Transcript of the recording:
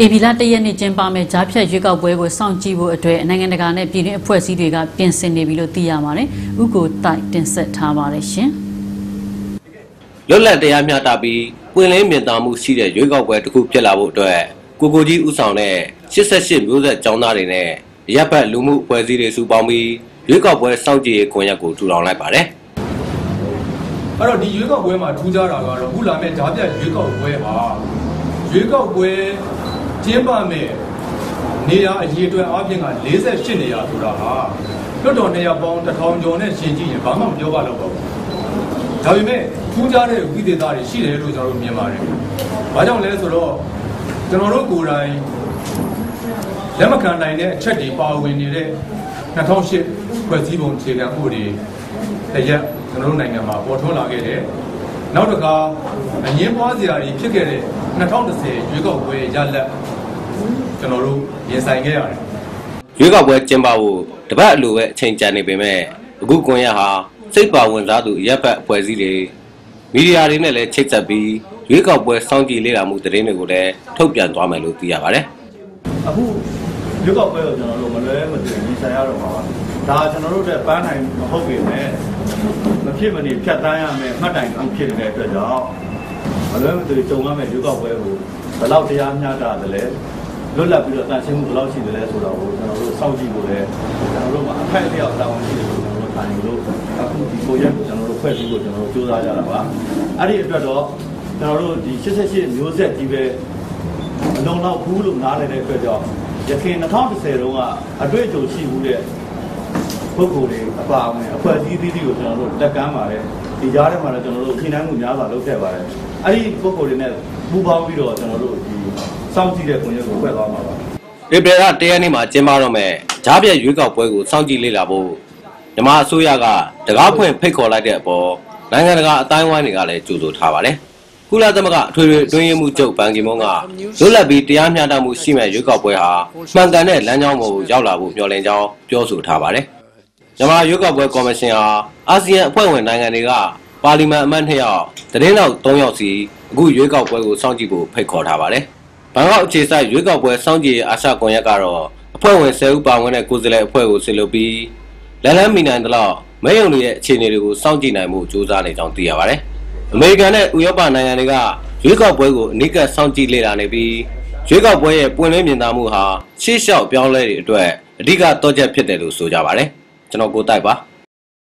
အေဗီလာတရက်နေ့ကျင်းပမဲ့ဂျားဖြတ်ရွေးကောက်ပွဲကိုစောင့်ကြည့်ဖို့အတွက်နိုင်ငံတကာနဲ့ပြည်တွင်းအဖွဲ့အစည်းတွေကပြင်ဆင်နေပြီလို့သိရပါတယ်။ဥကိုတိုက်တင်ဆက်ထားပါတယ်ရှင်။လွတ်လပ်တရားမျှတပြီးပွင့်လင်းမြင်သာမှုရှိတဲ့ရွေးကောက်ပွဲတစ်ခုဖြစ်လာဖို့အတွက်ကိုကိုကြီးဦးဆောင်တဲ့88မျိုးဆက်ចောင်းသားတွေနဲ့ရပ်ဘက်လူမှုအဖွဲ့အစည်းတွေစုပေါင်းပြီးရွေးကောက်ပွဲစောင့်ကြည့်ရေးကွန်ရက်ကိုထူထောင်လိုက်ပါတယ်အဲ့တော့ဒီရွေးကောက်ပွဲမှာထူးခြားတာကတော့အခုလာမယ့်ဓာပြရွေးကောက်ပွဲဟာရွေးကောက်ပွဲ ကျင်းပမဲ့နေရာအရေးအတွက်အပြင်က48နေရာဆိုတာဟာလွတ်တော်နေရာပေါင်း1000ကျော်နဲ့ရှင်ကြည့်ရင်ဘာမှမပြောပါတော့ပါဘူးဒါပေမဲ့ထူးခြားတဲ့ဝိသေသတွေရှိတယ်လို့ကျွန်တော်တို့မြင်ပါတယ်။ဘာကြောင့်လဲဆိုတော့ကျွန်တော်တို့ကိုယ်တိုင်လက်မခံနိုင်တဲ့အချက်တွေပါဝင်နေတဲ့2008ဖွဲ့စည်းပုံအခြေခံဥပဒေတရက်ကျွန်တော်တို့နိုင်ငံမှာပေါ်ထွန်းလာခဲ့တယ်။ နောက်တစ်ခါအငင်းပွားစရာတွေဖြစ်ခဲ့တဲ့2010ရွေးကောက်ပွဲရလဒ်ကျွန်တော်တို့ရင်ဆိုင်ခဲ့ရတယ်ရွေးကောက်ပွဲကျင်းပဖို့တပတ်အလိုပဲအချိန်ကြာနေပေမဲ့အခုကွန်ရက်ဟာစိတ်ပါဝင်စားသူရပ်ဘက်အဖွဲ့အစည်းတွေမီဒီယာတွေနဲ့လည်းချိတ်ဆက်ပြီးရွေးကောက်ပွဲစောင့်ကြည့်လေ့လာမှုသတင်းတွေကိုလည်းထုတ်ပြန်သွားမယ်လို့သိရပါတယ်အခု ရွေးကောက်ပွဲကိုကျွန်တော်တို့မလွဲမသွေညီဆိုင်ရတော့မှာပါဒါကျွန်တော်တို့တဲ့ပန်းနိုင်မဟုတ်ပေမဲ့မဖြစ်မနေဖြတ်တန်းရမယ်မှတ်တိုင်အောင်ဖြစ်နေတဲ့အတွက်ကြောင့်မလွဲမသွေကြုံရမယ့်ရွေးကောက်ပွဲကိုဘယ်လောက်တရားမျှတတယ်လဲလွတ်လပ်ပြီးတော့တန်ရှင်းမှုဘယ်လောက်ရှိတယ်လဲဆိုတော့ကျွန်တော်တို့စောင့်ကြည့်ဖို့လည်းကျွန်တော်တို့မှာအခိုက်အတန့်တာဝန်ရှိတယ်လို့ကျွန်တော်တို့တိုင်းလို့အခုဒီကိုရက်ကိုကျွန်တော်တို့ဖွဲ့စည်းဖို့ကျွန်တော်တို့စူးစမ်းကြတာပါအဲ့ဒီအတွက်တော့ကျွန်တော်တို့ဒီ88မျိုးဆက်ကြီးပဲမလုံလောက်ဘူးလို့နားလည်တဲ့အတွက်ကြောင့် ရခိုင်2010တုန်းကအတွေ့အကြုံရှိမှုတဲ့ပုဂ္ဂိုလ်တွေအပါအဝင်အဖွဲ့အစည်းသီးသီးကိုကျွန်တော်တို့လက်ကမ်းပါတယ်ဒီကြားထဲမှာလည်းကျွန်တော်တို့ဖိနှိုင်းမှုများစွာလုပ်ခဲ့ပါတယ်အဲ့ဒီပုဂ္ဂိုလ်တွေနဲ့ပူးပေါင်းပြီးတော့ကျွန်တော်တို့ဒီစောင့်ကြည့်တဲ့ကွန်ရက်ကိုဖွဲ့သွားမှာပါဧပြီလ၁ရက်နေ့မှာကျင်းပတော့မယ်ဂျားပြက်ရွေးကောက်ပွဲကိုစောင့်ကြည့်လေ့လာဖို့မြန်မာအစိုးရကတကားဖွင့်ဖိတ်ခေါ်လိုက်တဲ့အပေါ်နိုင်ငံတကာအတိုင်းအဝိုင်းတွေကလည်းကြိုဆိုထားပါတယ် ကုလသမဂ္ဂအထွေထွေအတွင်းရေးမှူးချုပ်ဘန်ကီမွန်းကလွတ်လပ်ပြီးတရားမျှတမှုရှိမဲ့ရွေးကောက်ပွဲဟာမှန်ကန်တဲ့လမ်းကြောင်းပေါ်ကိုရောက်လာဖို့မျှော်လင့်ကြောင်းပြောဆိုထားပါတယ်မြန်မာရွေးကောက်ပွဲကော်မရှင်ဟာအာဆီယံအဖွဲ့ဝင်နိုင်ငံတွေကပါလီမန်အမတ်2ယောက်သတင်းတော်3ယောက်စီအခုရွေးကောက်ပွဲကိုစောင့်ကြည့်ဖို့ဖိတ်ခေါ်ထားပါတယ်ဘန်ကောက်အခြေစိုက်ရွေးကောက်ပွဲစောင့်ကြည့်ရေးအာရှကွန်ရက်ကတော့အဖွဲ့ဝင်10ဦးပါဝင်တဲ့ကိုယ်စားလှယ်အဖွဲ့ကိုဆင်လုပ်ပြီးလန်လန်းမီနိုင်တလောက်မဲယုံတွေရဲ့အခြေအနေတွေကိုစောင့်ကြည့်နိုင်မှုစူးစမ်းနေကြောင်းသိရပါတယ်။ အမေရိကန်နဲ့ဥရောပနိုင်ငံတွေကရွေးကောက်ပွဲကိုအနိကစောင့်ကြည့်လေ့လာနေပြီးရွေးကောက်ပွဲရဲ့ပွင့်လင်းမြင်သာမှုဟာရှေ့လျှောက်ပြောင်းလဲတွေအတွက်အဓိကတောချက်ဖြစ်တယ်လို့ဆိုကြပါတယ်။ကျွန်တော်ကိုတိုက်ပါ။